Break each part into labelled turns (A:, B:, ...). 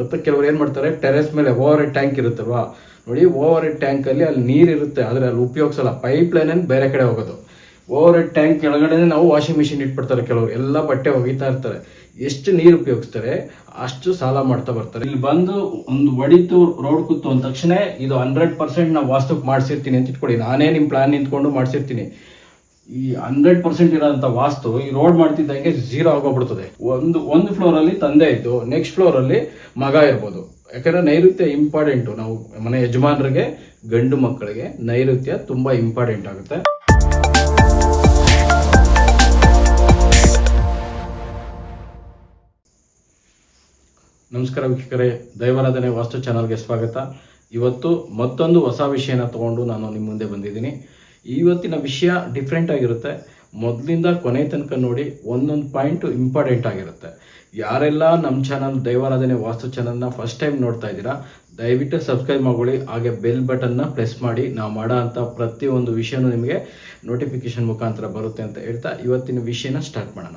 A: ಮತ್ತು ಕೆಲವರು ಏನು ಮಾಡ್ತಾರೆ? ಟೆರೆಸ್ ಮೇಲೆ ಓವರ್ ಹೆಡ್ ಟ್ಯಾಂಕ್ ಇರುತ್ತಲ್ವಾ? ನೋಡಿ ಓವರ್ ಹೆಡ್ ಟ್ಯಾಂಕಲ್ಲಿ ಅಲ್ಲಿ ನೀರು ಇರುತ್ತೆ, ಆದರೆ ಅಲ್ಲಿ ಉಪಯೋಗಿಸಲ್ಲ. ಪೈಪ್ ಲೈನ್ ಬೇರೆ ಕಡೆ ಹೋಗೋದು. ಓವರ್ ಹೆಡ್ ಟ್ಯಾಂಕ್ ಕೆಳಗಡೆ ನಾವು ವಾಷಿಂಗ್ ಮಿಷಿನ್ ಇಟ್ಬಿಡ್ತಾರೆ ಕೆಲವರು. ಎಲ್ಲ ಬಟ್ಟೆ ಒಗಿತಾ ಇರ್ತಾರೆ. ಎಷ್ಟು ನೀರು ಉಪಯೋಗಿಸ್ತಾರೆ? ಅಷ್ಟು ಸಾಲ ಮಾಡ್ತಾ ಬರ್ತಾರೆ. ಇಲ್ಲಿ ಬಂದು ಒಂದು ಒಡಿತು ರೋಡ್ ಕೂತು ಅಂದ ತಕ್ಷಣ ಇದು ಹಂಡ್ರೆಡ್ ಪರ್ಸೆಂಟ್ ನಾವು ವಾಸ್ತುಕ್ ಮಾಡಿಸಿರ್ತೀನಿ ಅಂತ ಇಟ್ಕೊಳ್ಳಿ ನಾನೇ ನಿಮ್ಮ ಪ್ಲಾನ್ ನಿಂತ್ಕೊಂಡು ಮಾಡಿಸಿರ್ತೀನಿ. ಈ ಹಂಡ್ರೆಡ್ ಪರ್ಸೆಂಟ್ ಇರೋಂಥ ವಾಸ್ತು ಈ ರೋಡ್ ಮಾಡ್ತಿದ್ದಂಗೆ ಝೀರೋ ಆಗೋಗ್ಬಿಡ್ತದೆ. ಒಂದು ಒಂದು ಫ್ಲೋರ್ ಅಲ್ಲಿ ತಂದೆ ಇದ್ದು ನೆಕ್ಸ್ಟ್ ಫ್ಲೋರ್ ಅಲ್ಲಿ ಮಗ ಇರ್ಬೋದು. ಯಾಕಂದ್ರೆ ನೈಋತ್ಯ ಇಂಪಾರ್ಟೆಂಟು ನಾವು ಮನೆ ಯಜಮಾನರಿಗೆ, ಗಂಡು ಮಕ್ಕಳಿಗೆ ನೈಋತ್ಯ ತುಂಬಾ ಇಂಪಾರ್ಟೆಂಟ್ ಆಗುತ್ತೆ. ನಮಸ್ಕಾರ ವೀಕ್ಷಕರೇ, ದೈವಾರಾಧನೆ ವಾಸ್ತು ಚಾನಲ್ಗೆ ಸ್ವಾಗತ. ಇವತ್ತು ಮತ್ತೊಂದು ಹೊಸ ವಿಷಯನ ತಗೊಂಡು ನಾನು ನಿಮ್ಮ ಮುಂದೆ ಬಂದಿದ್ದೀನಿ. ಇವತ್ತಿನ ವಿಷಯ ಡಿಫ್ರೆಂಟ್ ಆಗಿರುತ್ತೆ. ಮೊದಲಿಂದ ಕೊನೆ ತನಕ ನೋಡಿ ಒಂದೊಂದು ಪಾಯಿಂಟ್ ಇಂಪಾರ್ಟೆಂಟ್ ಆಗಿರುತ್ತೆ. ಯಾರೆಲ್ಲ ನಮ್ಮ ಚಾನಲ್ ದೈವಾರಾಧನೆ ವಾಸ್ತು ಚಾನಲ್ನ ಫಸ್ಟ್ ಟೈಮ್ ನೋಡ್ತಾ ಇದ್ದೀರಾ ದಯವಿಟ್ಟು ಸಬ್ಸ್ಕ್ರೈಬ್ ಮಾಡ್ಕೊಳ್ಳಿ. ಹಾಗೆ ಬೆಲ್ ಬಟನ್ನ ಪ್ರೆಸ್ ಮಾಡಿ. ನಾವು ಮಾಡೋ ಅಂಥ ಪ್ರತಿಯೊಂದು ವಿಷಯನೂ ನಿಮಗೆ ನೋಟಿಫಿಕೇಶನ್ ಮುಖಾಂತರ ಬರುತ್ತೆ ಅಂತ ಹೇಳ್ತಾ ಇವತ್ತಿನ ವಿಷಯನ ಸ್ಟಾರ್ಟ್ ಮಾಡೋಣ.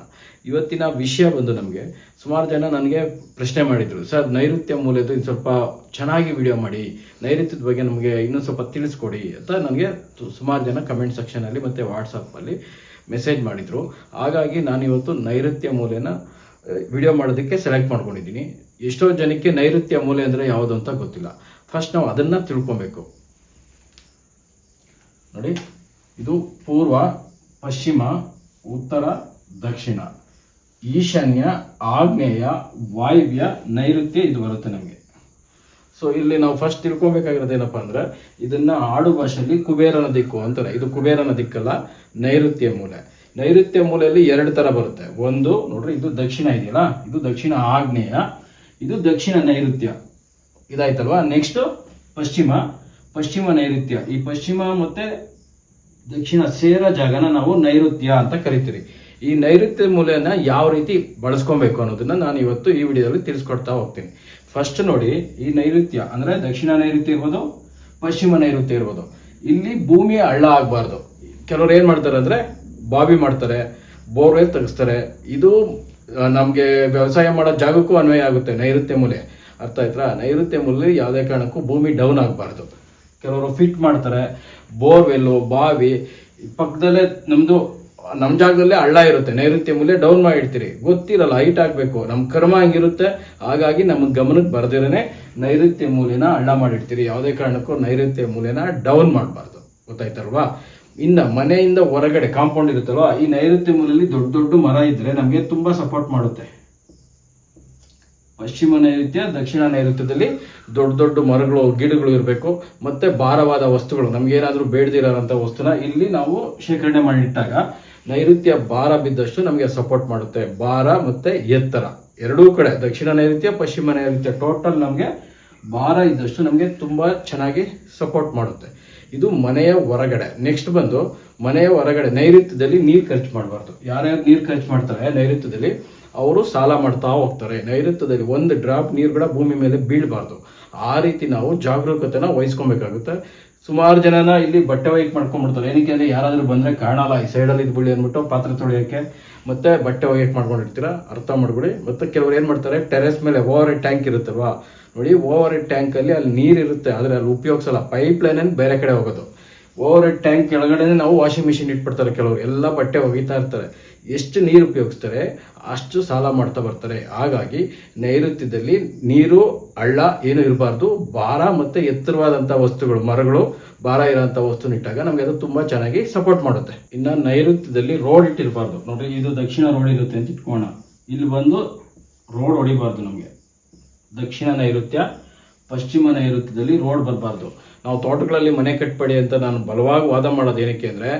A: ಇವತ್ತಿನ ವಿಷಯ ಬಂದು ನಮಗೆ, ಸುಮಾರು ಜನ ನನಗೆ ಪ್ರಶ್ನೆ ಮಾಡಿದರು, ಸರ್, ನೈಋತ್ಯ ಮೂಲೆದು ಇನ್ನು ಸ್ವಲ್ಪ ಚೆನ್ನಾಗಿ ವಿಡಿಯೋ ಮಾಡಿ, ನೈಋತ್ಯದ ಬಗ್ಗೆ ನಮಗೆ ಇನ್ನೂ ಸ್ವಲ್ಪ ತಿಳಿಸ್ಕೊಡಿ ಅಂತ ನನಗೆ ಸುಮಾರು ಜನ ಕಮೆಂಟ್ ಸೆಕ್ಷನಲ್ಲಿ ಮತ್ತು ವಾಟ್ಸಪ್ಪಲ್ಲಿ ಮೆಸೇಜ್ ಮಾಡಿದರು. ಹಾಗಾಗಿ ನಾನು ಇವತ್ತು ನೈಋತ್ಯ ಮೂಲೆನ ವಿಡಿಯೋ ಮಾಡೋದಕ್ಕೆ ಸೆಲೆಕ್ಟ್ ಮಾಡ್ಕೊಂಡಿದ್ದೀನಿ. ಎಷ್ಟೋ ಜನಕ್ಕೆ ನೈಋತ್ಯ ಮೂಲೆ ಅಂದರೆ ಯಾವುದು ಅಂತ ಗೊತ್ತಿಲ್ಲ. ಫಸ್ಟ್ ನಾವು ಅದನ್ನು ತಿಳ್ಕೊಬೇಕು. ನೋಡಿ, ಇದು ಪೂರ್ವ, ಪಶ್ಚಿಮ, ಉತ್ತರ, ದಕ್ಷಿಣ. ಈಶಾನ್ಯ, ಆಗ್ನೇಯ, ವಾಯುವ್ಯ, ನೈಋತ್ಯ ಇದು ಬರುತ್ತೆ ನಮಗೆ. ಸೊ ಇಲ್ಲಿ ನಾವು ಫಸ್ಟ್ ತಿಳ್ಕೊಬೇಕಾಗಿರೋದು ಏನಪ್ಪಾ ಅಂದ್ರೆ, ಇದನ್ನ ಆಡು ಭಾಷೆಯಲ್ಲಿ ಕುಬೇರನ ದಿಕ್ಕು ಅಂತಾರೆ. ಇದು ಕುಬೇರನ ದಿಕ್ಕಲ್ಲ, ನೈಋತ್ಯ ಮೂಲೆ. ನೈಋತ್ಯ ಮೂಲೆಯಲ್ಲಿ ಎರಡು ತರ ಬರುತ್ತೆ. ಒಂದು, ನೋಡ್ರಿ, ಇದು ದಕ್ಷಿಣ ಇದೆಯಲ್ಲ? ಇದು ದಕ್ಷಿಣ ಆಗ್ನೇಯ, ಇದು ದಕ್ಷಿಣ ನೈಋತ್ಯ. ಇದಾಯ್ತಲ್ವಾ? ನೆಕ್ಸ್ಟ್ ಪಶ್ಚಿಮ. ಪಶ್ಚಿಮ ನೈಋತ್ಯ. ಈ ಪಶ್ಚಿಮ ಮತ್ತೆ ದಕ್ಷಿಣ ಸೇರ ಜಾಗನ ನಾವು ನೈಋತ್ಯ ಅಂತ ಕರಿತೀವಿ ಈ ನೈಋತ್ಯ ಮೂಲೆಯನ್ನ ಯಾವ ರೀತಿ ಬಳಸ್ಕೊಬೇಕು ಅನ್ನೋದನ್ನ ನಾನು ಇವತ್ತು ಈ ವಿಡಿಯೋದಲ್ಲಿ ತಿಳಿಸ್ಕೊಡ್ತಾ ಹೋಗ್ತೀನಿ. ಫಸ್ಟ್ ನೋಡಿ, ಈ ನೈಋತ್ಯ, ಅಂದ್ರೆ ದಕ್ಷಿಣ ನೈಋತ್ಯ ಇರ್ಬೋದು, ಪಶ್ಚಿಮ ನೈಋತ್ಯ ಇರ್ಬೋದು. ಇಲ್ಲಿ ಭೂಮಿಯ ಹಳ್ಳ ಆಗಬಾರ್ದು. ಕೆಲವರು ಏನ್ ಮಾಡ್ತಾರೆ ಅಂದ್ರೆ ಬಾವಿ ಮಾಡ್ತಾರೆ, ಬೋರ್ವೆಲ್ ತೆಗೆಸ್ತಾರೆ. ಇದು ನಮಗೆ ವ್ಯವಸಾಯ ಮಾಡೋ ಜಾಗಕ್ಕೂ ಅನ್ವಯ ಆಗುತ್ತೆ, ನೈಋತ್ಯ ಮೂಲೆ. ಅರ್ಥ ಆಯ್ತಾ? ನೈಋತ್ಯ ಮೂಲೆ ಯಾವುದೇ ಕಾರಣಕ್ಕೂ ಭೂಮಿ ಡೌನ್ ಆಗಬಾರ್ದು. ಕೆಲವರು ಫಿಟ್ ಮಾಡ್ತಾರೆ, ಬೋರ್ವೆಲ್ಲು, ಬಾವಿ, ಪಕ್ಕದಲ್ಲೇ ನಮ್ಮದು ನಮ್ಮ ಜಾಗದಲ್ಲೇ ಹಳ್ಳ ಇರುತ್ತೆ, ನೈಋತ್ಯ ಮೂಲೆ ಡೌನ್ ಮಾಡಿರ್ತೀರಿ. ಗೊತ್ತಿರಲ್ಲ, ಹೈಟ್ ಆಗಬೇಕು. ನಮ್ಮ ಕರ್ಮ ಹಂಗಿರುತ್ತೆ, ಹಾಗಾಗಿ ನಮ್ಮ ಗಮನಕ್ಕೆ ಬರ್ದಿರೇನೆ ನೈಋತ್ಯ ಮೂಲೆನ ಹಳ್ಳ ಮಾಡಿಡ್ತೀರಿ ಯಾವುದೇ ಕಾರಣಕ್ಕೂ ನೈಋತ್ಯ ಮೂಲೆನ ಡೌನ್ ಮಾಡಬಾರ್ದು. ಗೊತ್ತಾಯ್ತಲ್ವಾ? ಇನ್ನ ಮನೆಯಿಂದ ಹೊರಗಡೆ ಕಾಂಪೌಂಡ್ ಇರುತ್ತಲ್ವಾ, ಈ ನೈಋತ್ಯ ಮೂಲೆಯಲ್ಲಿ ದೊಡ್ಡ ದೊಡ್ಡ ಮರ ಇದ್ರೆ ನಮಗೆ ತುಂಬಾ ಸಪೋರ್ಟ್ ಮಾಡುತ್ತೆ. ಪಶ್ಚಿಮ ನೈಋತ್ಯ, ದಕ್ಷಿಣ ನೈಋತ್ಯದಲ್ಲಿ ದೊಡ್ಡ ದೊಡ್ಡ ಮರಗಳು, ಗಿಡಗಳು ಇರಬೇಕು, ಮತ್ತೆ ಭಾರವಾದ ವಸ್ತುಗಳು, ನಮ್ಗೆ ಏನಾದ್ರೂ ಬೇಡದಿರೋಂಥ ವಸ್ತುನ ಇಲ್ಲಿ ನಾವು ಶೇಖರಣೆ ಮಾಡಿಟ್ಟಾಗ ನೈಋತ್ಯ ಭಾರ ಬಿದ್ದಷ್ಟು ನಮಗೆ ಸಪೋರ್ಟ್ ಮಾಡುತ್ತೆ. ಭಾರ ಮತ್ತೆ ಎತ್ತರ, ಎರಡೂ ಕಡೆ, ದಕ್ಷಿಣ ನೈಋತ್ಯ, ಪಶ್ಚಿಮ ನೈಋತ್ಯ ಟೋಟಲ್ ನಮಗೆ ಭಾರ ಇದ್ದಷ್ಟು ನಮಗೆ ತುಂಬಾ ಚೆನ್ನಾಗಿ ಸಪೋರ್ಟ್ ಮಾಡುತ್ತೆ. ಇದು ಮನೆಯ ಹೊರಗಡೆ. ನೆಕ್ಸ್ಟ್ ಬಂದು ಮನೆಯ ಹೊರಗಡೆ, ನೈಋತ್ಯದಲ್ಲಿ ನೀರು ಖರ್ಚು ಮಾಡಬಾರ್ದು. ಯಾರ್ಯಾರು ನೀರು ಖರ್ಚು ಮಾಡ್ತಾರೆ ನೈಋತ್ಯದಲ್ಲಿ, ಅವರು ಸಾಲ ಮಾಡ್ತಾ ಹೋಗ್ತಾರೆ. ನೈಋತ್ಯದಲ್ಲಿ ಒಂದು ಡ್ರಾಪ್ ನೀರು ಕೂಡ ಭೂಮಿ ಮೇಲೆ ಬೀಳಬಾರ್ದು. ಆ ರೀತಿ ನಾವು ಜಾಗರೂಕತೆನ ವಹಿಸ್ಕೊಬೇಕಾಗುತ್ತೆ. ಸುಮಾರು ಜನನ ಇಲ್ಲಿ ಬಟ್ಟೆ ಒಯ್ಕ್ ಮಾಡ್ಕೊಂಡ್ಬಿಡ್ತಾರೆ. ಏನಕ್ಕೆ ಅಂದ್ರೆ ಯಾರಾದ್ರೂ ಬಂದ್ರೆ ಕಾಣಲ್ಲ ಈ ಸೈಡಲ್ಲಿ ಇದ್ಬಿಡಿ ಅಂದ್ಬಿಟ್ಟು ಪಾತ್ರೆ ತೊಳೆಯೋಕೆ ಮತ್ತೆ ಬಟ್ಟೆ ಒಯ್ಯಕ್ಕೆ ಮಾಡ್ಕೊಂಡಿರ್ತೀರ? ಅರ್ಥ ಮಾಡ್ಬಿಡಿ. ಮತ್ತೆ ಕೆಲವರು ಏನ್ ಮಾಡ್ತಾರೆ ಟೆರೆಸ್ ಮೇಲೆ ಓವರ್ ಹೆಡ್ ಟ್ಯಾಂಕ್ ಇರುತ್ತಲ್ವಾ? ನೋಡಿ ಓವರ್ ಹೆಡ್ ಟ್ಯಾಂಕ್ ಅಲ್ಲಿ ಅಲ್ಲಿ ನೀರು ಇರುತ್ತೆ, ಆದ್ರೆ ಅಲ್ಲಿ ಉಪಯೋಗಿಸಲ್ಲ. ಪೈಪ್ ಲೈನ್ ಬೇರೆ ಕಡೆ ಹೋಗೋದು. ಓವರ್ ಹೆಡ್ ಟ್ಯಾಂಕ್ ಕೆಳಗಡೆ ನಾವು ವಾಷಿಂಗ್ ಮಿಷಿನ್ ಇಟ್ಬಿಡ್ತಾರೆ ಕೆಲವರು. ಎಲ್ಲ ಬಟ್ಟೆ ಒಗಿತಾ ಇರ್ತಾರೆ. ಎಷ್ಟು ನೀರು ಉಪಯೋಗಿಸ್ತಾರೆ? ಅಷ್ಟು ಸಾಲ ಮಾಡ್ತಾ ಬರ್ತಾರೆ. ಹಾಗಾಗಿ ನೈಋತ್ಯದಲ್ಲಿ ನೀರು, ಹಳ್ಳ ಏನು ಇರಬಾರ್ದು. ಭಾರ ಮತ್ತೆ ಎತ್ತರವಾದಂಥ ವಸ್ತುಗಳು, ಮರಗಳು, ಭಾರ ಇರೋಂಥ ವಸ್ತುನ ಇಟ್ಟಾಗ ನಮಗೆ ಅದು ತುಂಬಾ ಚೆನ್ನಾಗಿ ಸಪೋರ್ಟ್ ಮಾಡುತ್ತೆ. ಇನ್ನು ನೈಋತ್ಯದಲ್ಲಿ ರೋಡ್ ಇಟ್ಟಿರಬಾರ್ದು. ನೋಡ್ರಿ, ಇದು ದಕ್ಷಿಣ ರೋಡ್ ಇರುತ್ತೆ ಅಂತ ಇಟ್ಕೋಣ ಇಲ್ಲಿ ಬಂದು ರೋಡ್ ಹೊಡಿಬಾರ್ದು ನಮಗೆ. ದಕ್ಷಿಣ ನೈಋತ್ಯ ಪಶ್ಚಿಮ ನೈಋತ್ಯದಲ್ಲಿ ರೋಡ್ ಬರಬಾರ್ದು. ನಾವು ತೋಟಗಳಲ್ಲಿ ಮನೆ ಕಟ್ಟಬೇಡಿ ಅಂತ ನಾನು ಬಲವಾಗಿ ವಾದ ಮಾಡೋದು ಏನಕ್ಕೆ ಅಂದರೆ,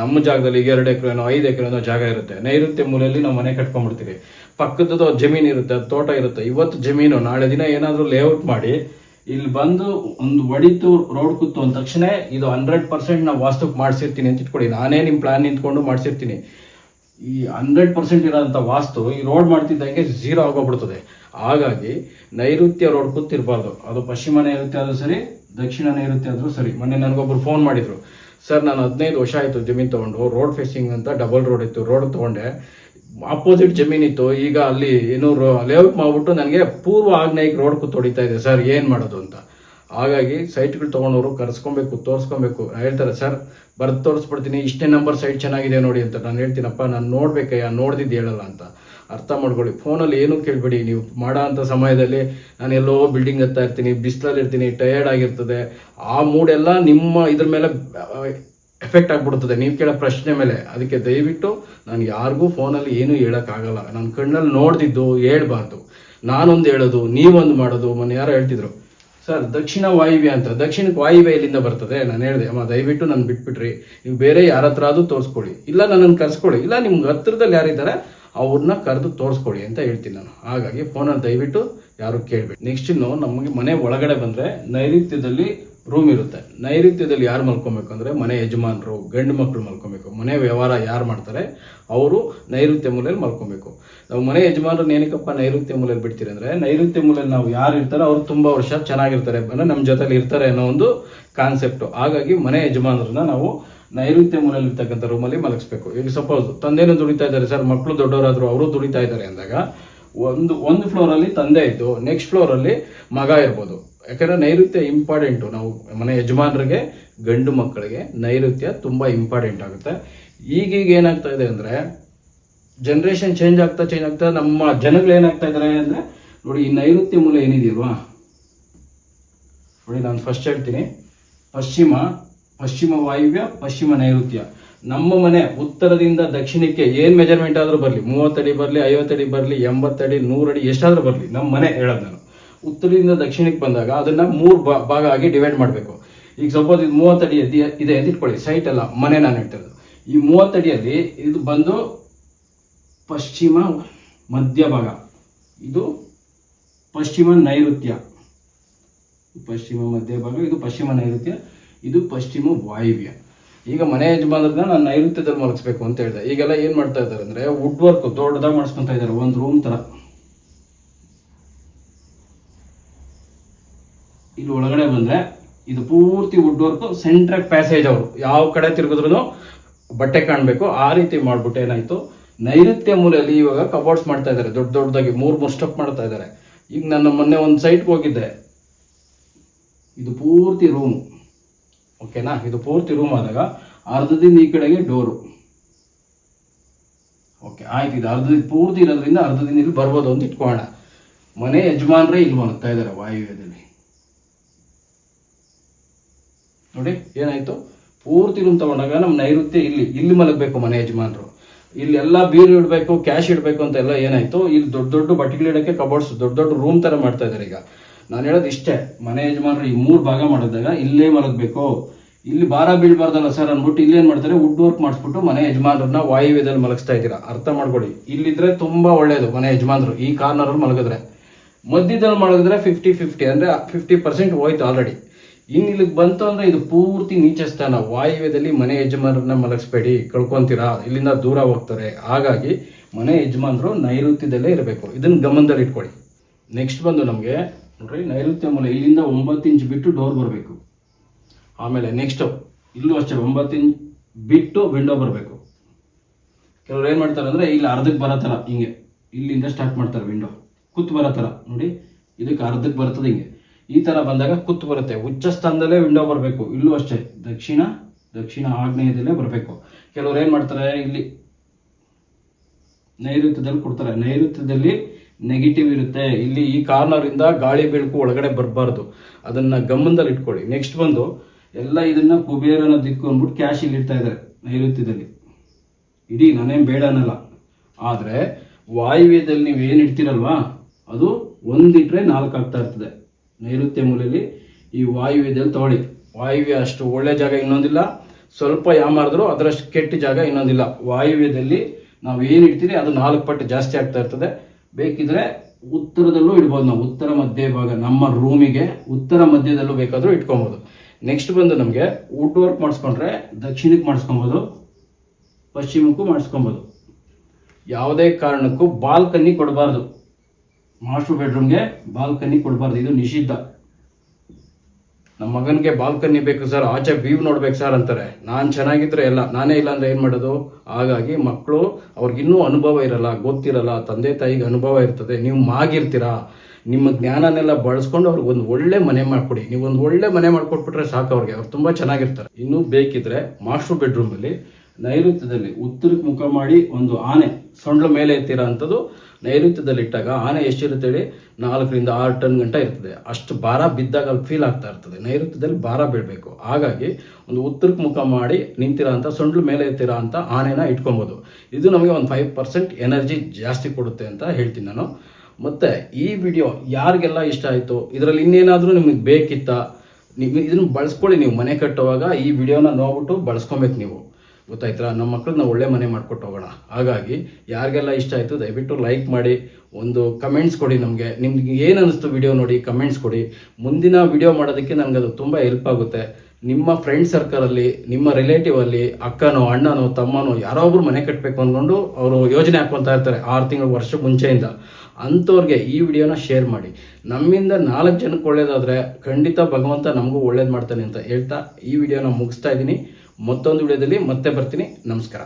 A: ನಮ್ಮ ಜಾಗದಲ್ಲಿ ಈಗ ಎರಡು ಎಕರೆನೋ, ಐದು ಎಕರೆನೋ ಜಾಗ ಇರುತ್ತೆ. ನೈಋತ್ಯ ಮೂಲೆಯಲ್ಲಿ ನಾವು ಮನೆ ಕಟ್ಕೊಂಡ್ಬಿಡ್ತೀವಿ. ಪಕ್ಕದ ಜಮೀನು ಇರುತ್ತೆ, ಅದು ತೋಟ ಇರುತ್ತೆ. ಇವತ್ತು ಜಮೀನು, ನಾಳೆ ದಿನ ಏನಾದರೂ ಲೇಔಟ್ ಮಾಡಿ, ಇಲ್ಲಿ ಬಂದು ಒಂದು ಒಡಿತು ರೋಡ್ ಕೂತು ಅಂದ ತಕ್ಷಣ ಇದು ಹಂಡ್ರೆಡ್ ಪರ್ಸೆಂಟ್ ನಾವು ವಾಸ್ತುಕ್ ಮಾಡಿಸಿರ್ತೀನಿ ಅಂತ ಇಟ್ಕೊಳ್ಳಿ ನಾನೇ ನಿಮ್ಮ ಪ್ಲಾನ್ ನಿಂತ್ಕೊಂಡು ಮಾಡಿಸಿರ್ತೀನಿ. ಈ ಹಂಡ್ರೆಡ್ ಪರ್ಸೆಂಟ್ ಇರೋಂಥ ವಾಸ್ತು ಈ ರೋಡ್ ಮಾಡ್ತಿದ್ದಂಗೆ ಝೀರೋ ಆಗೋಗ್ಬಿಡ್ತದೆ. ಹಾಗಾಗಿ ನೈಋತ್ಯ ರೋಡ್ ಕೂತಿರ್ಬಾರ್ದು. ಅದು ಪಶ್ಚಿಮ ನೈಋತ್ಯ ಆದರೂ ಸರಿ, ದಕ್ಷಿಣ ನೈಋತ್ಯ ಆದರೂ ಸರಿ. ಮೊನ್ನೆ ನನಗೊಬ್ರು ಫೋನ್ ಮಾಡಿದರು. ಸರ್, ನಾನು ಹದಿನೈದು ವರ್ಷ ಆಯಿತು ಜಮೀನು ತೊಗೊಂಡು ರೋಡ್ ಫೇಸಿಂಗ್ ಅಂತ ಡಬಲ್ ರೋಡ್ ಇತ್ತು ರೋಡ್ ತೊಗೊಂಡೆ. ಅಪೋಸಿಟ್ ಜಮೀನಿತ್ತು ಈಗ ಅಲ್ಲಿ ಏನೋ ಲೇಔಟ್ ಮಾಡ್ಬಿಟ್ಟು ನನಗೆ ಪೂರ್ವ ಆಗ್ನೇಯಕ್ಕೆ ರೋಡ್ ಕೂತ್ ಹೊಡಿತಾ ಇದೆ. ಸರ್, ಏನು ಮಾಡೋದು ಅಂತ. ಹಾಗಾಗಿ ಸೈಟ್ಗಳು ತೊಗೊಂಡವರು ಕರ್ಸ್ಕೊಬೇಕು, ತೋರಿಸ್ಕೊಬೇಕು. ಹೇಳ್ತಾರೆ, ಸರ್, ಬರ್ದು ತೋರಿಸ್ಬಿಡ್ತೀನಿ. ಇಷ್ಟೇ ನಂಬರ್ ಸೈಟ್ ಚೆನ್ನಾಗಿದೆ ನೋಡಿ ಅಂತ. ನಾನು ಹೇಳ್ತೀನಪ್ಪ, ನಾನು ನೋಡ್ಬೇಕಯ್ಯ ನೋಡ್ದಿದ್ದು ಹೇಳಲ್ಲ ಅಂತ. ಅರ್ಥ ಮಾಡ್ಕೊಳ್ಳಿ. ಫೋನಲ್ಲಿ ಏನೂ ಕೇಳಬೇಡಿ, ನೀವು ಮಾಡೋ ಅಂಥ ಸಮಯದಲ್ಲಿ ನಾನು ಎಲ್ಲೋ ಬಿಲ್ಡಿಂಗ್ ಹತ್ತಾ ಇರ್ತೀನಿ, ಬಿಸಿಲಲ್ಲಿ ಇರ್ತೀನಿ ಟಯರ್ಡ್ ಆಗಿರ್ತದೆ. ಆ ಮೂಡೆಲ್ಲ ನಿಮ್ಮ ಇದ್ರ ಮೇಲೆ ಎಫೆಕ್ಟ್ ಆಗ್ಬಿಡ್ತದೆ. ನೀವು ಕೇಳೋ ಪ್ರಶ್ನೆ ಮೇಲೆ. ಅದಕ್ಕೆ ದಯವಿಟ್ಟು ನಾನು ಯಾರಿಗೂ ಫೋನಲ್ಲಿ ಏನೂ ಹೇಳೋಕ್ಕಾಗಲ್ಲ. ನನ್ನ ಕಣ್ಣಲ್ಲಿ ನೋಡ್ದಿದ್ದು ಹೇಳ್ಬಾರ್ದು. ನಾನೊಂದು ಹೇಳೋದು, ನೀವೊಂದು ಮಾಡೋದು. ಮೊನ್ನೆ ಯಾರು ಹೇಳ್ತಿದ್ರು, ಸರ್, ದಕ್ಷಿಣ ವಾಯುವ್ಯ ಅಂತ. ದಕ್ಷಿಣಕ್ಕೆ ವಾಯುವ್ಯ ಎಲ್ಲಿಂದ ಬರ್ತದೆ? ನಾನು ಹೇಳಿದೆ, ಅಮ್ಮ, ದಯವಿಟ್ಟು ನಾನು ಬಿಟ್ಬಿಟ್ರಿ. ನೀವು ಬೇರೆ ಯಾರ ಹತ್ರ ಆದ್ರೂ ತೋರಿಸ್ಕೊಳ್ಳಿ. ಇಲ್ಲ ನನ್ನನ್ನು ಕರ್ಸ್ಕೊಳ್ಳಿ. ಇಲ್ಲ ನಿಮ್ಗೆ ಹತ್ತಿರದಲ್ಲಿ ಯಾರಿದ್ದಾರೆ ಅವ್ರನ್ನ ಕರೆದು ತೋರಿಸ್ಕೊಡಿ ಅಂತ ಹೇಳ್ತೀನಿ ನಾನು. ಹಾಗಾಗಿ ಫೋನಲ್ಲಿ ದಯವಿಟ್ಟು ಯಾರು ಕೇಳಬೇಡಿ. ನೆಕ್ಸ್ಟ್ ಇನ್ನು ನಮಗೆ ಮನೆ ಒಳಗಡೆ ಬಂದರೆ ನೈಋತ್ಯದಲ್ಲಿ ರೂಮ್ ಇರುತ್ತೆ. ನೈಋತ್ಯದಲ್ಲಿ ಯಾರು ಮಲ್ಕೊಬೇಕು ಅಂದರೆ ಮನೆ ಯಜಮಾನರು, ಗಂಡು ಮಕ್ಕಳು ಮಲ್ಕೊಬೇಕು. ಮನೆ ವ್ಯವಹಾರ ಯಾರು ಮಾಡ್ತಾರೆ, ಅವರು ನೈಋತ್ಯ ಮೂಲೆಯಲ್ಲಿ ಮಲ್ಕೊಬೇಕು. ನಾವು ಮನೆ ಯಜಮಾನರನ್ನ ಏನಕ್ಕಪ್ಪ ನೈಋತ್ಯ ಮೂಲೆಯಲ್ಲಿ ಬಿಡ್ತೀರಿ ಅಂದರೆ, ನೈಋತ್ಯ ಮೂಲೆಯಲ್ಲಿ ನಾವು ಯಾರು ಇರ್ತಾರೋ ಅವ್ರು ತುಂಬ ವರ್ಷ ಚೆನ್ನಾಗಿರ್ತಾರೆ. ಅಂದರೆ ನಮ್ಮ ಜೊತೆಲಿ ಇರ್ತಾರೆ ಅನ್ನೋ ಒಂದು ಕಾನ್ಸೆಪ್ಟು ಹಾಗಾಗಿ ಮನೆ ಯಜಮಾನರನ್ನ ನಾವು ನೈಋತ್ಯ ಮೂಲಲ್ಲಿರ್ತಕ್ಕಂಥ ರೂಮಲ್ಲಿ ಮಲಗಿಸ್ಬೇಕು. ಈಗ ಸಪೋಸ್ ತಂದೆನೂ ದುಡಿತಾ ಇದ್ದಾರೆ ಸರ್ ಮಕ್ಕಳು ದೊಡ್ಡವರಾದರೂ ಅವರು ದುಡಿತಾ ಇದ್ದಾರೆ ಅಂದಾಗ, ಒಂದು ಒಂದು ಫ್ಲೋರಲ್ಲಿ ತಂದೆ ಇದ್ದು ನೆಕ್ಸ್ಟ್ ಫ್ಲೋರಲ್ಲಿ ಮಗ ಇರ್ಬೋದು. ಯಾಕಂದ್ರೆ ನೈಋತ್ಯ ಇಂಪಾರ್ಟೆಂಟು ನಾವು ಮನೆ ಯಜಮಾನರಿಗೆ, ಗಂಡು ಮಕ್ಕಳಿಗೆ ನೈಋತ್ಯ ತುಂಬ ಇಂಪಾರ್ಟೆಂಟ್ ಆಗುತ್ತೆ. ಈಗೀಗ ಏನಾಗ್ತಾ ಇದೆ ಅಂದರೆ ಜನ್ರೇಷನ್ ಚೇಂಜ್ ಆಗ್ತಾ ಚೇಂಜ್ ಆಗ್ತಾ, ನಮ್ಮ ಜನಗಳು ಏನಾಗ್ತಾ ಇದ್ದಾರೆ ಅಂದರೆ, ನೋಡಿ, ಈ ನೈಋತ್ಯ ಮೂಲ ಏನಿದೆಯಲ್ವಾ? ನೋಡಿ, ನಾನು ಫಸ್ಟ್ ಹೇಳ್ತೀನಿ. ಪಶ್ಚಿಮ ಪಶ್ಚಿಮ ವಾಯುವ್ಯ, ಪಶ್ಚಿಮ ನೈಋತ್ಯ. ನಮ್ಮ ಮನೆ ಉತ್ತರದಿಂದ ದಕ್ಷಿಣಕ್ಕೆ ಏನು ಮೆಜರ್ಮೆಂಟ್ ಆದರೂ ಬರಲಿ ಮೂವತ್ತಡಿ ಬರಲಿ ಐವತ್ತಡಿ ಬರಲಿ ಎಂಬತ್ತಡಿ ನೂರಡಿ ಎಷ್ಟಾದರೂ ಬರಲಿ, ನಮ್ಮ ಮನೆ ಹೇಳೋದು ನಾನು. ಉತ್ತರದಿಂದ ದಕ್ಷಿಣಕ್ಕೆ ಬಂದಾಗ ಅದನ್ನ ಮೂರು ಭಾಗ ಆಗಿ ಡಿವೈಡ್ ಮಾಡಬೇಕು. ಈಗ ಸಪೋಸ್ ಇದು ಮೂವತ್ತಡಿ ಇದೆ- ಅಂತ ಇಟ್ಕೊಳ್ಳಿ ಸೈಟ್ ಅಲ್ಲ ಮನೆ ನಾನು ಹೇಳ್ತಿರೋದು. ಈ ಮೂವತ್ತಡಿಯಲ್ಲಿ ಇದು ಬಂದು ಪಶ್ಚಿಮ ಮಧ್ಯ ಭಾಗ, ಇದು ಪಶ್ಚಿಮ ನೈಋತ್ಯ. ಪಶ್ಚಿಮ ಮಧ್ಯಭಾಗ ಇದು ಪಶ್ಚಿಮ ನೈಋತ್ಯ. ಇದು ಪಶ್ಚಿಮ ವಾಯುವ್ಯ. ಈಗ ಮನೆ ಯಜಮಾನರನ್ನ ನಾನು ನೈಋತ್ಯದಲ್ಲಿ ಮಲಗಿಸ್ಬೇಕು ಅಂತ ಹೇಳಿದೆ. ಈಗೆಲ್ಲ ಏನು ಮಾಡ್ತಾ ಇದ್ದಾರೆ ಅಂದ್ರೆ ವುಡ್ ವರ್ಕ್ ದೊಡ್ಡದಾಗಿ ಮಾಡಿಸ್ಕೊತಾ ಇದ್ದಾರೆ, ಒಂದು ರೂಮ್ ತರ. ಇಲ್ಲಿ ಒಳಗಡೆ ಬಂದ್ರೆ ಇದು ಪೂರ್ತಿ ವುಡ್ ವರ್ಕ್ ಸೆಂಟ್ರಲ್ ಪ್ಯಾಸೇಜ್ ಅವರು. ಯಾವ ಕಡೆ ತಿರುಗಿದ್ರು ಬಟ್ಟೆ ಕಾಣಬೇಕು. ಆ ರೀತಿ ಮಾಡ್ಬಿಟ್ಟು ಏನಾಯ್ತು? ನೈಋತ್ಯ ಮೂಲೆಯಲ್ಲಿ ಇವಾಗ ಕಬೋರ್ಡ್ಸ್ ಮಾಡ್ತಾ ಇದ್ದಾರೆ. ದೊಡ್ಡ ದೊಡ್ಡದಾಗಿ ಮೂರು ಮೂರು ಸ್ಟೆಪ್ ಮಾಡ್ತಾ ಇದ್ದಾರೆ. ಈಗ ನಾನು ಮೊನ್ನೆ ಒಂದು ಸೈಟ್ಗೆ ಹೋಗಿದ್ದೆ. ಇದು ಪೂರ್ತಿ ರೂಮ್ ಓಕೆನಾ? ಇದು ಪೂರ್ತಿ ರೂಮ್ ಆದಾಗ ಅರ್ಧದಿಂದ ಈ ಕಡೆಗೆ ಡೋರು ಓಕೆ, ಆಯ್ತು. ಇದು ಅರ್ಧ, ಪೂರ್ತಿ ಇರೋದ್ರಿಂದ ಅರ್ಧದಿಂದ ಇಲ್ಲಿ ಬರ್ಬೋದು ಅಂತ ಇಟ್ಕೊಳ್ಳೋಣ. ಮನೆ ಯಜಮಾನ್ರೇ ಇಲ್ಲಿ ಮಲಗ್ತಾ ಇದ್ದಾರೆ ವಾಯುವ್ಯದಲ್ಲಿ. ನೋಡಿ, ಏನಾಯ್ತು? ಪೂರ್ತಿ ರೂಮ್ ತಗೊಂಡಾಗ ನಮ್ಮ ನೈಋತ್ಯ ಇಲ್ಲಿ ಇಲ್ಲಿ ಮಲಗಬೇಕು ಮನೆ ಯಜಮಾನರು. ಇಲ್ಲಿ ಎಲ್ಲ ಬೀರು ಇಡಬೇಕು, ಕ್ಯಾಶ್ ಇಡಬೇಕು ಅಂತ ಎಲ್ಲ ಏನಾಯ್ತು? ಇಲ್ಲಿ ದೊಡ್ಡ ದೊಡ್ಡ ಬಟ್ಟೆಗಳು ಇಡಕ್ಕೆ ಕಬೋರ್ಡ್ಸ್ ದೊಡ್ಡ ದೊಡ್ಡ ರೂಮ್ ಥರ ಮಾಡ್ತಾ ಇದ್ದಾರೆ ಈಗ. ನಾನು ಹೇಳೋದು ಇಷ್ಟೇ, ಮನೆ ಯಜಮಾನರು ಈ ಮೂರು ಭಾಗ ಮಾಡಿದಾಗ ಇಲ್ಲೇ ಮಲಗಬೇಕು. ಇಲ್ಲಿ ಭಾರ ಬೀಳ್ಬಾರ್ದಲ್ಲ ಸರ್ ಅಂದ್ಬಿಟ್ಟು ಇಲ್ಲೇನು ಮಾಡ್ತಾರೆ ವುಡ್ ವರ್ಕ್ ಮಾಡಿಸ್ಬಿಟ್ಟು ಮನೆ ಯಜಮಾನರನ್ನ ವಾಯುವ್ಯದಲ್ಲಿ ಮಲಗಿಸ್ತಾ ಇದ್ದೀರಾ. ಅರ್ಥ ಮಾಡ್ಕೊಳ್ಳಿ. ಇಲ್ಲಿದ್ರೆ ತುಂಬ ಒಳ್ಳೆಯದು ಮನೆ ಯಜಮಾನರು, ಈ ಕಾರ್ನರಲ್ಲಿ ಮಲಗಿದ್ರೆ. ಮಧ್ಯದಲ್ಲಿ ಮಲಗಿದ್ರೆ ಫಿಫ್ಟಿ ಫಿಫ್ಟಿ ಅಂದರೆ ಫಿಫ್ಟಿ ಪರ್ಸೆಂಟ್ ಹೋಯ್ತು ಆಲ್ರೆಡಿ ಇನ್ನು ಇಲ್ಲಿಗೆ ಬಂತು ಅಂದರೆ ಇದು ಪೂರ್ತಿ ನೀಚ ಸ್ಥಾನ. ವಾಯುವ್ಯದಲ್ಲಿ ಮನೆ ಯಜಮಾನರನ್ನ ಮಲಗಿಸ್ಬೇಡಿ, ಕಳ್ಕೊತೀರಾ. ಇಲ್ಲಿಂದ ದೂರ ಹೋಗ್ತಾರೆ. ಹಾಗಾಗಿ ಮನೆ ಯಜಮಾನರು ನೈಋತ್ಯದಲ್ಲೇ ಇರಬೇಕು. ಇದನ್ನು ಗಮನದಲ್ಲಿ ಇಟ್ಕೊಳ್ಳಿ ನೆಕ್ಸ್ಟ್ ಬಂದು ನಮಗೆ ನೋಡ್ರಿ ನೈಋತ್ಯ ಮೂಲ ಇಲ್ಲಿಂದ ಒಂಬತ್ತು ಇಂಚ್ ಬಿಟ್ಟು ಡೋರ್ ಬರಬೇಕು. ಆಮೇಲೆ ನೆಕ್ಸ್ಟ್ ಇಲ್ಲೂ ಅಷ್ಟೇ ಒಂಬತ್ತು ಇಂಚ್ ಬಿಟ್ಟು ವಿಂಡೋ ಬರಬೇಕು. ಕೆಲವ್ರು ಏನು ಮಾಡ್ತಾರೆ ಅಂದರೆ, ಇಲ್ಲಿ ಅರ್ಧಕ್ಕೆ ಬರೋ ಥರ, ಹಿಂಗೆ, ಇಲ್ಲಿಂದ ಸ್ಟಾರ್ಟ್ ಮಾಡ್ತಾರೆ ವಿಂಡೋ ಕುತ್ತು ಬರೋ ಥರ, ನೋಡಿ, ಇದಕ್ಕೆ ಅರ್ಧಕ್ಕೆ ಬರ್ತದೆ ಹಿಂಗೆ. ಈ ಥರ ಬಂದಾಗ ಕುತ್ತು ಬರುತ್ತೆ. ಉಚ್ಚ ಸ್ಥಾನದಲ್ಲೇ ವಿಂಡೋ ಬರಬೇಕು. ಇಲ್ಲೂ ಅಷ್ಟೇ, ದಕ್ಷಿಣ ದಕ್ಷಿಣ ಆಗ್ನೇಯದಲ್ಲೇ ಬರಬೇಕು. ಕೆಲವ್ರು ಏನು ಮಾಡ್ತಾರೆ, ಇಲ್ಲಿ ನೈಋತ್ಯದಲ್ಲಿ ಕೊಡ್ತಾರೆ. ನೈಋತ್ಯದಲ್ಲಿ ನೆಗೆಟಿವ್ ಇರುತ್ತೆ. ಇಲ್ಲಿ ಈ ಕಾರ್ನರ್ ಇಂದ ಗಾಳಿ ಬೆಳಕು ಒಳಗಡೆ ಬರಬಾರ್ದು. ಅದನ್ನ ಗಮನದಲ್ಲಿ ಇಟ್ಕೊಳ್ಳಿ. ನೆಕ್ಸ್ಟ್ ಬಂದು ಎಲ್ಲ ಇದನ್ನ ಕುಬೇರನ ದಿಕ್ಕು ಅಂದ್ಬಿಟ್ಟು ಕ್ಯಾಶ್ ಇಲ್ಲಿ ಇಡ್ತಾ ಇದ್ದಾರೆ ನೈಋತ್ಯದಲ್ಲಿ ಇಡೀ ನಾನೇನು ಬೇಡ ಅನ್ನಲ್ಲ. ಆದರೆ ವಾಯುವ್ಯದಲ್ಲಿ ನೀವು ಏನು ಇಡ್ತೀರಲ್ವಾ? ಅದು ಒಂದಿಟ್ರೆ ನಾಲ್ಕು ಆಗ್ತಾ ಇರ್ತದೆ. ನೈಋತ್ಯ ಮೂಲೆಯಲ್ಲಿ ಈ ವಾಯುವ್ಯದಲ್ಲಿ ತಗೊಳ್ಳಿ. ವಾಯುವ್ಯ ಅಷ್ಟು ಒಳ್ಳೆ ಜಾಗ ಇನ್ನೊಂದಿಲ್ಲ. ಸ್ವಲ್ಪ ಯಾಮಾರಿದ್ರು ಅದರಷ್ಟು ಕೆಟ್ಟ ಜಾಗ ಇನ್ನೊಂದಿಲ್ಲ. ವಾಯುವ್ಯದಲ್ಲಿ ನಾವು ಏನು ಇಡ್ತೀರಿ, ಅದು ನಾಲ್ಕು ಪಟ್ಟು ಜಾಸ್ತಿ ಆಗ್ತಾ ಇರ್ತದೆ. ಬೇಕಿದ್ರೆ ಉತ್ತರದಲ್ಲೂ ಇಡ್ಬೋದು ನಾವು. ಉತ್ತರ ಮಧ್ಯ ಭಾಗ ನಮ್ಮ ರೂಮಿಗೆ ಉತ್ತರ ಮಧ್ಯದಲ್ಲೂ ಬೇಕಾದರೂ ಇಟ್ಕೊಬೋದು. ನೆಕ್ಸ್ಟ್ ಬಂದು ನಮಗೆ ವುಡ್ ವರ್ಕ್ ಮಾಡಿಸ್ಕೊಂಡ್ರೆ ದಕ್ಷಿಣಕ್ಕೆ ಮಾಡಿಸ್ಕೊಬೋದು, ಪಶ್ಚಿಮಕ್ಕೂ ಮಾಡಿಸ್ಕೊಬೋದು. ಯಾವುದೇ ಕಾರಣಕ್ಕೂ ಬಾಲ್ಕನಿ ಕೊಡಬಾರ್ದು. ಮಾಸ್ಟರ್ ಬೆಡ್ರೂಮ್ಗೆ ಬಾಲ್ಕನಿ ಕೊಡಬಾರ್ದು. ಇದು ನಿಷಿದ್ಧ. ನಮ್ಮ ಮಗನಿಗೆ ಬಾಲ್ಕನಿ ಬೇಕು ಸರ್, ಆಚೆ ವ್ಯೂ ನೋಡ್ಬೇಕು ಸರ್ ಅಂತಾರೆ. ನಾನು ಚೆನ್ನಾಗಿದ್ರೆ ಎಲ್ಲ, ನಾನೇ ಇಲ್ಲ ಅಂದ್ರೆ ಏನು ಮಾಡೋದು? ಹಾಗಾಗಿ ಮಕ್ಕಳು ಅವ್ರಿಗಿನ್ನೂ ಅನುಭವ ಇರಲ್ಲ, ಗೊತ್ತಿರಲ್ಲ, ತಂದೆ ತಾಯಿಗೆ ಅನುಭವ ಇರ್ತದೆ. ನೀವು ಮಾಗಿರ್ತೀರಾ? ನಿಮ್ಮ ಜ್ಞಾನನೆಲ್ಲ ಬಳಸ್ಕೊಂಡು ಅವ್ರಿಗೆ ಒಂದು ಒಳ್ಳೆ ಮನೆ ಮಾಡಿಕೊಡಿ. ನೀವು ಒಂದು ಒಳ್ಳೆ ಮನೆ ಮಾಡಿಕೊಟ್ಬಿಟ್ರೆ ಸಾಕು ಅವ್ರಿಗೆ, ಅವ್ರು ತುಂಬ ಚೆನ್ನಾಗಿರ್ತಾರೆ. ಇನ್ನೂ ಬೇಕಿದ್ರೆ ಮಾಸ್ಟರ್ ಬೆಡ್ರೂಮಲ್ಲಿ ನೈಋತ್ಯದಲ್ಲಿ ಉತ್ತರಕ್ಕೆ ಮುಖ ಮಾಡಿ ಒಂದು ಆನೆ ಸೊಂಡ್ಲ ಮೇಲೆ ಎತ್ತಿರೋ ಅಂಥದ್ದು ನೈಋತ್ಯದಲ್ಲಿ ಇಟ್ಟಾಗ ಆನೆ ಎಷ್ಟಿರುತ್ತೆ ಹೇಳಿ ನಾಲ್ಕರಿಂದ ಆರು ಟನ್ ಗಂಟ ಇರ್ತದೆ. ಅಷ್ಟು ಭಾರ ಬಿದ್ದಾಗ ಅಲ್ಲಿ ಫೀಲ್ ಆಗ್ತಾ ಇರ್ತದೆ. ನೈಋತ್ಯದಲ್ಲಿ ಭಾರ ಬೀಳಬೇಕು. ಹಾಗಾಗಿ ಒಂದು ಉತ್ತರಕ್ಕೆ ಮುಖ ಮಾಡಿ ನಿಂತಿರೋ ಅಂತ, ಸೊಂಡ್ಲು ಮೇಲೆ ಎತ್ತಿರೋ ಅಂತ ಆನೆನ ಇಟ್ಕೊಬೋದು. ಇದು ನಮಗೆ ಒಂದು ಫೈವ್ ಪರ್ಸೆಂಟ್ ಎನರ್ಜಿ ಜಾಸ್ತಿ ಕೊಡುತ್ತೆ ಅಂತ ಹೇಳ್ತೀನಿ ನಾನು. ಮತ್ತು ಈ ವಿಡಿಯೋ ಯಾರಿಗೆಲ್ಲ ಇಷ್ಟ ಆಯಿತು, ಇದರಲ್ಲಿ ಇನ್ನೇನಾದರೂ ನಿಮಗೆ ಬೇಕಿತ್ತಾ, ನೀವು ಇದನ್ನು ಬಳಸ್ಕೊಳ್ಳಿ ನೀವು ಮನೆ ಕಟ್ಟುವಾಗ. ಈ ವಿಡಿಯೋನ ನೋಡ್ಬಿಟ್ಟು ಬಳಸ್ಕೊಬೇಕು ನೀವು. ಗೊತ್ತಾಯ್ತಾ? ನಮ್ಮ ಮಕ್ಕಳನ್ನ ಒಳ್ಳೆ ಮನೆ ಮಾಡ್ಕೊಟ್ಟು ಹೋಗೋಣ. ಹಾಗಾಗಿ ಯಾರಿಗೆಲ್ಲ ಇಷ್ಟ ಆಯಿತು, ದಯವಿಟ್ಟು ಲೈಕ್ ಮಾಡಿ, ಒಂದು ಕಮೆಂಟ್ಸ್ ಕೊಡಿ ನಮಗೆ. ನಿಮ್ಗೆ ಏನು ಅನಿಸ್ತು ವಿಡಿಯೋ ನೋಡಿ ಕಮೆಂಟ್ಸ್ ಕೊಡಿ. ಮುಂದಿನ ವಿಡಿಯೋ ಮಾಡೋದಕ್ಕೆ ನನಗದು ತುಂಬ ಹೆಲ್ಪ್ ಆಗುತ್ತೆ. ನಿಮ್ಮ ಫ್ರೆಂಡ್ ಸರ್ಕಲಲ್ಲಿ ನಿಮ್ಮ ರಿಲೇಟಿವ್ ಅಲ್ಲಿ, ಅಕ್ಕನೋ, ಅಣ್ಣನೋ, ತಮ್ಮನೋ ಯಾರೋ ಒಬ್ರು ಮನೆ ಕಟ್ಟಬೇಕು ಅಂದ್ಕೊಂಡು ಅವರು ಯೋಜನೆ ಹಾಕ್ಕೊಂತ ಇರ್ತಾರೆ ಆರು ತಿಂಗಳು ವರ್ಷ ಮುಂಚೆಯಿಂದ. ಅಂಥವ್ರಿಗೆ ಈ ವಿಡಿಯೋನ ಶೇರ್ ಮಾಡಿ. ನಮ್ಮಿಂದ ನಾಲ್ಕು ಜನಕ್ಕೆ ಒಳ್ಳೇದಾದರೆ ಖಂಡಿತ ಭಗವಂತ ನಮಗೂ ಒಳ್ಳೇದು ಮಾಡ್ತಾನೆ ಅಂತ ಹೇಳ್ತಾ ಈ ವಿಡಿಯೋನ ಮುಗಿಸ್ತಾ ಇದ್ದೀನಿ. ಮತ್ತೊಂದು ವಿಡಿಯೋದಲ್ಲಿ ಮತ್ತೆ ಬರ್ತೀನಿ. ನಮಸ್ಕಾರ.